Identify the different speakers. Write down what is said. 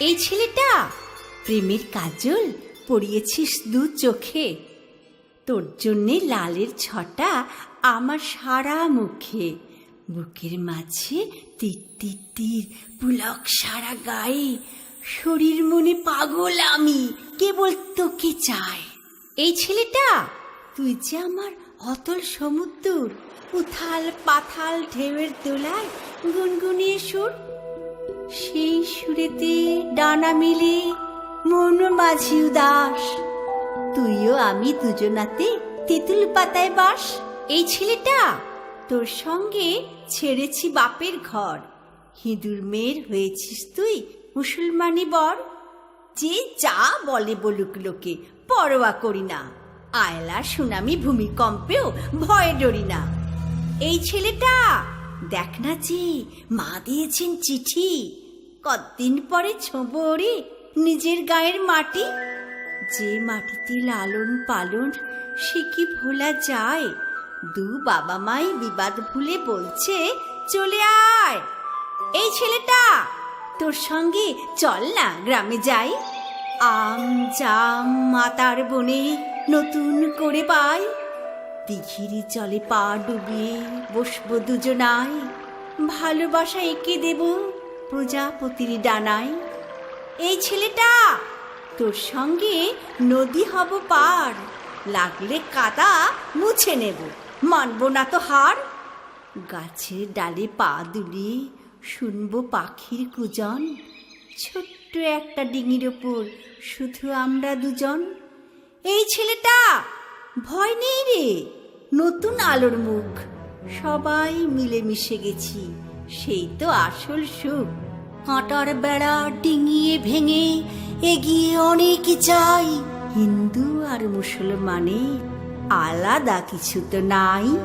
Speaker 1: এই ছেলেটা? প্রেমের কাজল, পড়িয়েছিস দু চোখে। তোর জন্যে লালের ছটা আমার সারা মুখে। বুকের মাঝে তীর তীর তীর পুলক সারা গায়ে। শরীর মনে পাগল আমি, কেবল তোকে চাই। এই ছেলেটা? তুই যে আমার অতল সমুদ্র, উথাল পাথাল ঢেউয়ের দোলায় গুনগুনিয়ে সুর সেই সুরেতে ডানা মিলে মন মাঝি উদাস। তুইও আমি দুজনাতে তেঁতুল পাতায় বাস। এই ছেলেটা তোর সঙ্গে ছেড়েছি বাপের ঘর। হিঁদুর মেয়ের হয়েছিস তুই মুসলমানি বর। যে যা বলে বলুক লোকে, পরোয়া করি না। আয়লা সুনামি ভূমিকম্পেও ভয়ে ডরি না। এই ছেলেটা দেখ না যে, মা দিয়েছেন চিঠি। কতদিন পরে ছোঁবো ওরে, নিজের গায়ের মাটি। যে মাটিতে লালন পালন, সে কি ভোলা যায়? দু বাবা মাই বিবাদ ভুলে বলছে, চলে আয়। এই ছেলেটা, তোর সঙ্গে চল না, গ্রামে যাই। আম জাম মাতার বনে নতুন করে পাই। দিঘির জলে পা ডুবিয়ে বসবো দুজনায় ভালোবাসা এঁকে দেব প্রজাপতির ডানায়। এই ছেলেটা, তোর সঙ্গে নদী হব পার, লাগলে কাদা মুছে নেব, মানব না তো হার। গাছের ডালে পা দুলিয়ে শুনব পাখির কুজন ছোট্ট একটা ডিঙির ওপর শুধু আমরা দুজন। এই ছেলেটা ভয় নেই রে। নতুন আলোর মুখ। সবাই মিলে মিশে গেছি। সেই তো আসল সুখ। কাঁটার বেড়া ডিঙিয়ে ভেঙে এগিয়ে অনেক চাই হিন্দু আর মুসলমানে আলাদা কিছু তো নাই।